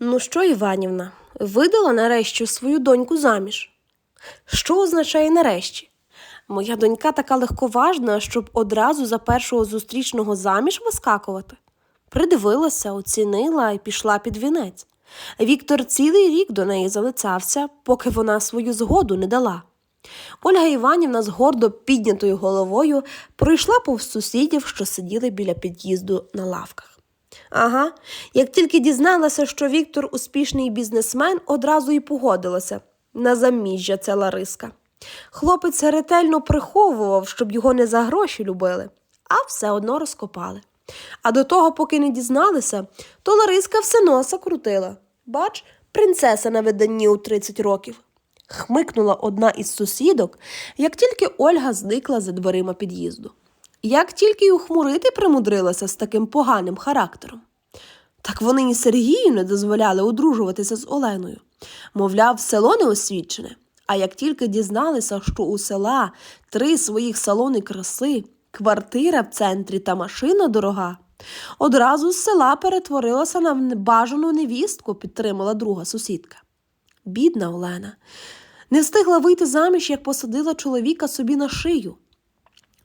Ну що, Іванівна, видала нарешті свою доньку заміж? Що означає нарешті? Моя донька така легковажна, щоб одразу за першого зустрічного заміж вискакувати. Придивилася, оцінила і пішла під вінець. Віктор цілий рік до неї залицявся, поки вона свою згоду не дала. Ольга Іванівна з гордо піднятою головою пройшла повз сусідів, що сиділи біля під'їзду на лавках. Ага, як тільки дізналася, що Віктор успішний бізнесмен, одразу і погодилася на заміжжя ця Лариска. Хлопець ретельно приховував, щоб його не за гроші любили, а все одно розкопали. А до того, поки не дізналися, то Лариска все носа крутила. Бач, принцеса на виданні у 30 років. Хмикнула одна із сусідок, як тільки Ольга зникла за дверима під'їзду. Як тільки й ухмурити примудрилася з таким поганим характером. Так вони і Сергію не дозволяли одружуватися з Оленою. Мовляв, село не освічене. А як тільки дізналися, що у села три своїх салони краси, квартира в центрі та машина дорога, одразу з села перетворилася на бажану невістку, підтримала друга сусідка. Бідна Олена. Не встигла вийти заміж, як посадила чоловіка собі на шию.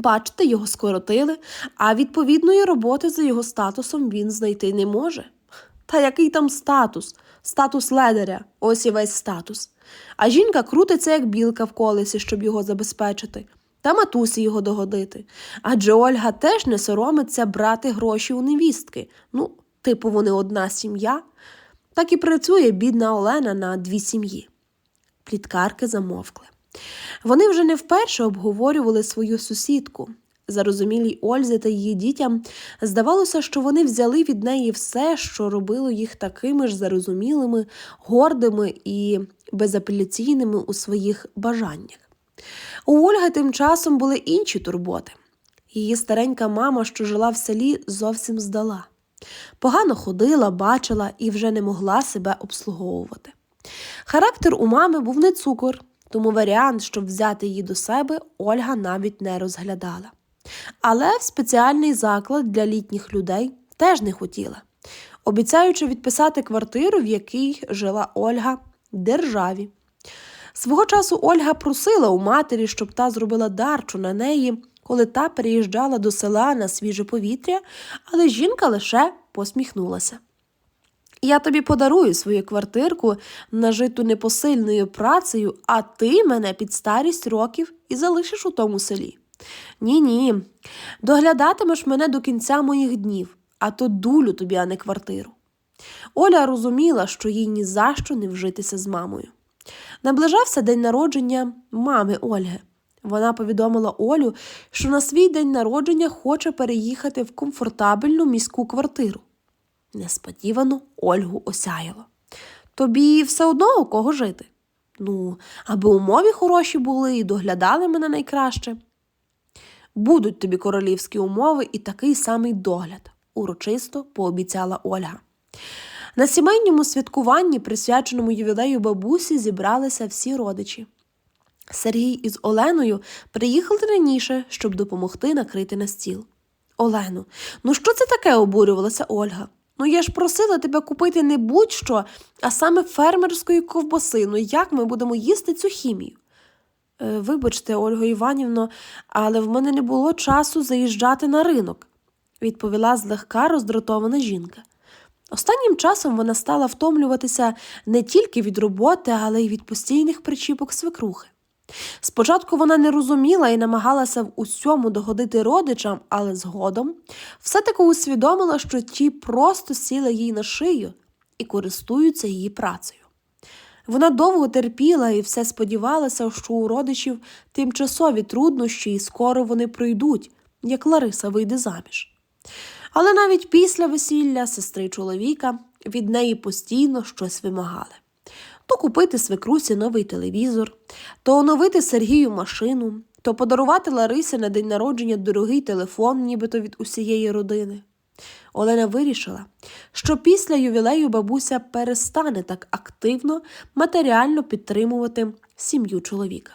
Бачите, його скоротили, а відповідної роботи за його статусом він знайти не може. Та який там статус? Статус ледаря, ось і весь статус. А жінка крутиться, як білка в колесі, щоб його забезпечити, та матусі його догодити. Адже Ольга теж не соромиться брати гроші у невістки. Ну, типу, вони одна сім'я. Так і працює бідна Олена на дві сім'ї. Пліткарки замовкли. Вони вже не вперше обговорювали свою сусідку. Зарозумілій Ользі та її дітям здавалося, що вони взяли від неї все, що робило їх такими ж зарозумілими, гордими і безапеляційними у своїх бажаннях. У Ольги тим часом були інші турботи. Її старенька мама, що жила в селі, зовсім здала. Погано ходила, бачила і вже не могла себе обслуговувати. Характер у мами був не цукор, тому варіант, щоб взяти її до себе, Ольга навіть не розглядала. Але в спеціальний заклад для літніх людей теж не хотіла, обіцяючи відписати квартиру, в якій жила Ольга, державі. Свого часу Ольга просила у матері, щоб та зробила дарчу на неї, коли та переїжджала до села на свіже повітря, але жінка лише посміхнулася. Я тобі подарую свою квартирку, нажиту непосильною працею, а ти мене під старість років і залишиш у тому селі. Ні, ні. Доглядатимеш мене до кінця моїх днів, а то дулю тобі, а не квартиру. Оля розуміла, що їй ні за що не вжитися з мамою. Наближався день народження мами Ольги. Вона повідомила Олю, що на свій день народження хоче переїхати в комфортабельну міську квартиру. Несподівано Ольгу осяяло. Тобі все одно у кого жити? Ну, аби умови хороші були і доглядали мене найкраще. Будуть тобі королівські умови і такий самий догляд, урочисто пообіцяла Ольга. На сімейному святкуванні, присвяченому ювілею бабусі, зібралися всі родичі. Сергій із Оленою приїхали раніше, щоб допомогти накрити на стіл. Олену, ну що це таке? обурювалася Ольга. Ну я ж просила тебе купити не будь-що, а саме фермерської ковбаси. Ну як ми будемо їсти цю хімію? Е, Вибачте, Ольго Іванівно, але в мене не було часу заїжджати на ринок, відповіла злегка роздратована жінка. Останнім часом вона стала втомлюватися не тільки від роботи, але й від постійних причіпок свекрухи. Спочатку вона не розуміла і намагалася в усьому догодити родичам, але згодом все-таки усвідомила, що ті просто сіли їй на шию і користуються її працею. Вона довго терпіла і все сподівалася, що у родичів тимчасові труднощі і скоро вони пройдуть, як Лариса вийде заміж. Але навіть після весілля сестри чоловіка від неї постійно щось вимагали то купити свекрусі новий телевізор, то оновити Сергію машину, то подарувати Ларисі на день народження дорогий телефон, нібито від усієї родини. Олена вирішила, що після ювілею бабуся перестане так активно матеріально підтримувати сім'ю чоловіка.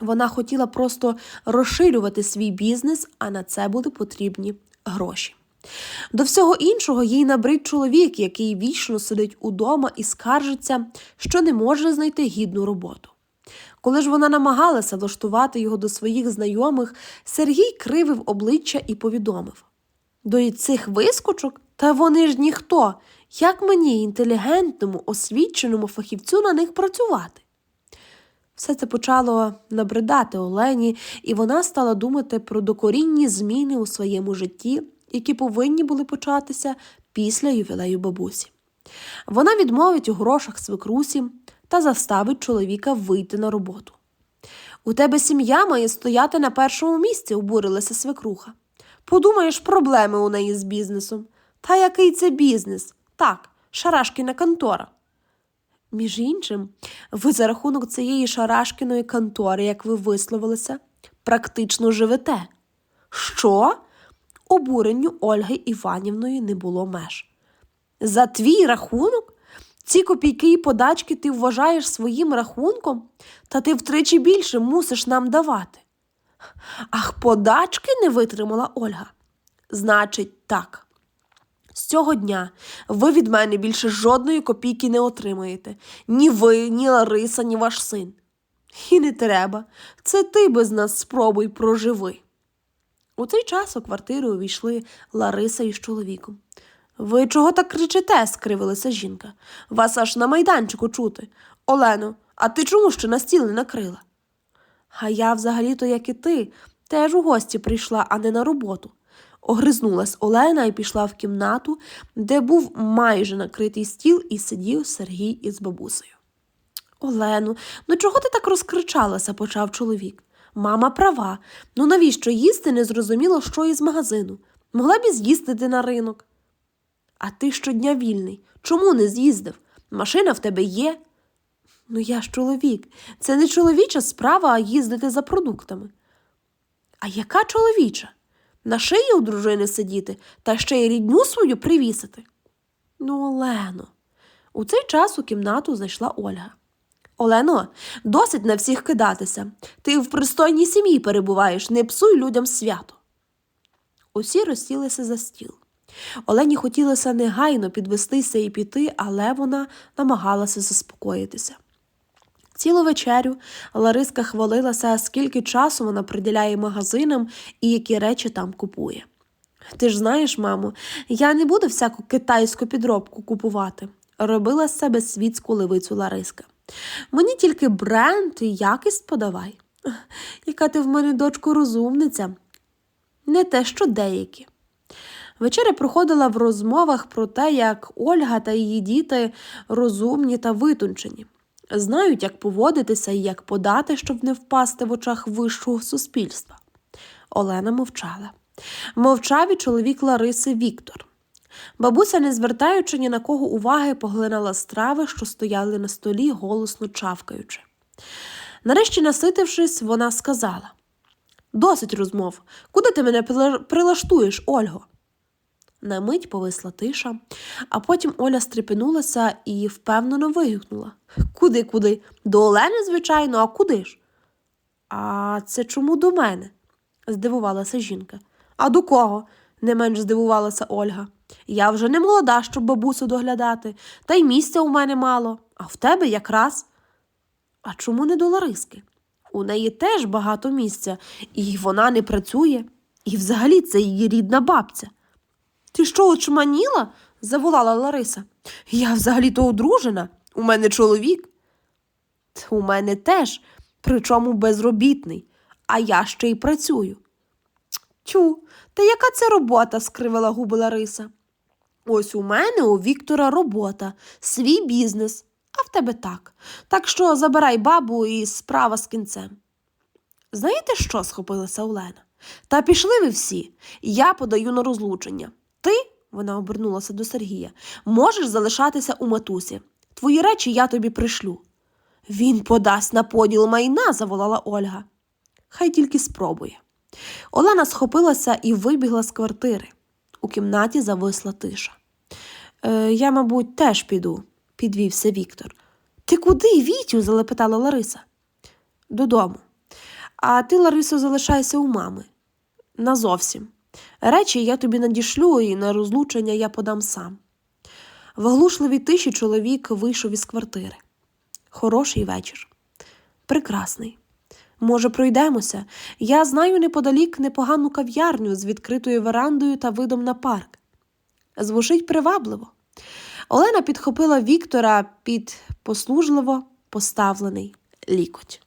Вона хотіла просто розширювати свій бізнес, а на це були потрібні гроші. До всього іншого їй набрид чоловік, який вічно сидить удома і скаржиться, що не може знайти гідну роботу. Коли ж вона намагалася влаштувати його до своїх знайомих, Сергій кривив обличчя і повідомив до цих вискочок, та вони ж ніхто. Як мені, інтелігентному, освіченому фахівцю, на них працювати? Все це почало набридати Олені, і вона стала думати про докорінні зміни у своєму житті, які повинні були початися після ювілею бабусі. Вона відмовить у грошах свекрусі та заставить чоловіка вийти на роботу. У тебе сім'я має стояти на першому місці, обурилася свекруха. Подумаєш, проблеми у неї з бізнесом. Та який це бізнес? Так, шарашкіна контора. Між іншим, ви за рахунок цієї шарашкіної контори, як ви висловилися, практично живете. Що? Обуренню Ольги Іванівної не було меж. За твій рахунок? Ці копійки і подачки ти вважаєш своїм рахунком, та ти втричі більше мусиш нам давати. Ах, подачки не витримала Ольга. Значить, так. З цього дня ви від мене більше жодної копійки не отримаєте. Ні ви, ні Лариса, ні ваш син. І не треба. Це ти без нас спробуй проживи. У цей час у квартиру увійшли Лариса із чоловіком. Ви чого так кричите? скривилася жінка. Вас аж на майданчику чути. Олено, а ти чому ще на стіл не накрила? А я взагалі-то, як і ти, теж у гості прийшла, а не на роботу. Огризнулась Олена і пішла в кімнату, де був майже накритий стіл і сидів Сергій із бабусею. Олену, ну чого ти так розкричалася? почав чоловік. Мама права. Ну навіщо їсти не зрозуміло, що із магазину? Могла б і з'їздити на ринок. А ти щодня вільний. Чому не з'їздив? Машина в тебе є. Ну я ж чоловік. Це не чоловіча справа, а їздити за продуктами. А яка чоловіча? На шиї у дружини сидіти та ще й рідню свою привісити? Ну, Олено. У цей час у кімнату зайшла Ольга. Олено, досить на всіх кидатися. Ти в пристойній сім'ї перебуваєш, не псуй людям свято. Усі розсілися за стіл. Олені хотілося негайно підвестися і піти, але вона намагалася заспокоїтися. Цілу вечерю Лариска хвалилася, скільки часу вона приділяє магазинам і які речі там купує. Ти ж знаєш, мамо, я не буду всяку китайську підробку купувати, робила з себе світську левицю Лариска. Мені тільки бренд і якість подавай. Яка ти в мене, дочко, розумниця, не те, що деякі. Вечеря проходила в розмовах про те, як Ольга та її діти розумні та витончені, знають, як поводитися і як подати, щоб не впасти в очах вищого суспільства. Олена мовчала. Мовчав і чоловік Лариси Віктор. Бабуся, не звертаючи ні на кого уваги, поглинала страви, що стояли на столі, голосно чавкаючи. Нарешті, наситившись, вона сказала Досить розмов. Куди ти мене прилаштуєш, Ольго? На мить повисла тиша, а потім Оля стрепенулася і впевнено вигукнула Куди, куди? До Олени, звичайно, а куди ж? А це чому до мене? здивувалася жінка. А до кого? не менш здивувалася Ольга. Я вже не молода, щоб бабусю доглядати, та й місця у мене мало, а в тебе якраз. А чому не до Лариски? У неї теж багато місця, і вона не працює. І взагалі це її рідна бабця. Ти що, очманіла? заволала Лариса. Я взагалі-то одружена, у мене чоловік. «Т, У мене теж, причому безробітний, а я ще й працюю. Тю, та яка це робота? скривила губи Лариса. Ось у мене у Віктора робота, свій бізнес, а в тебе так. Так що забирай бабу і справа з кінцем. Знаєте що? схопилася Олена. Та пішли ви всі. Я подаю на розлучення. Ти, вона обернулася до Сергія, можеш залишатися у матусі. Твої речі я тобі пришлю. Він подасть на поділ майна, заволала Ольга. Хай тільки спробує. Олена схопилася і вибігла з квартири. У кімнаті зависла тиша. Е, я, мабуть, теж піду, підвівся Віктор. Ти куди, Вітю? залепетала Лариса. Додому. А ти, Ларисо, залишайся у мами. Назовсім. Речі я тобі надішлю, і на розлучення я подам сам. В оглушливій тиші чоловік вийшов із квартири. Хороший вечір. Прекрасний. Може, пройдемося? Я знаю неподалік непогану кав'ярню з відкритою верандою та видом на парк. Звучить привабливо. Олена підхопила Віктора під послужливо поставлений лікоть.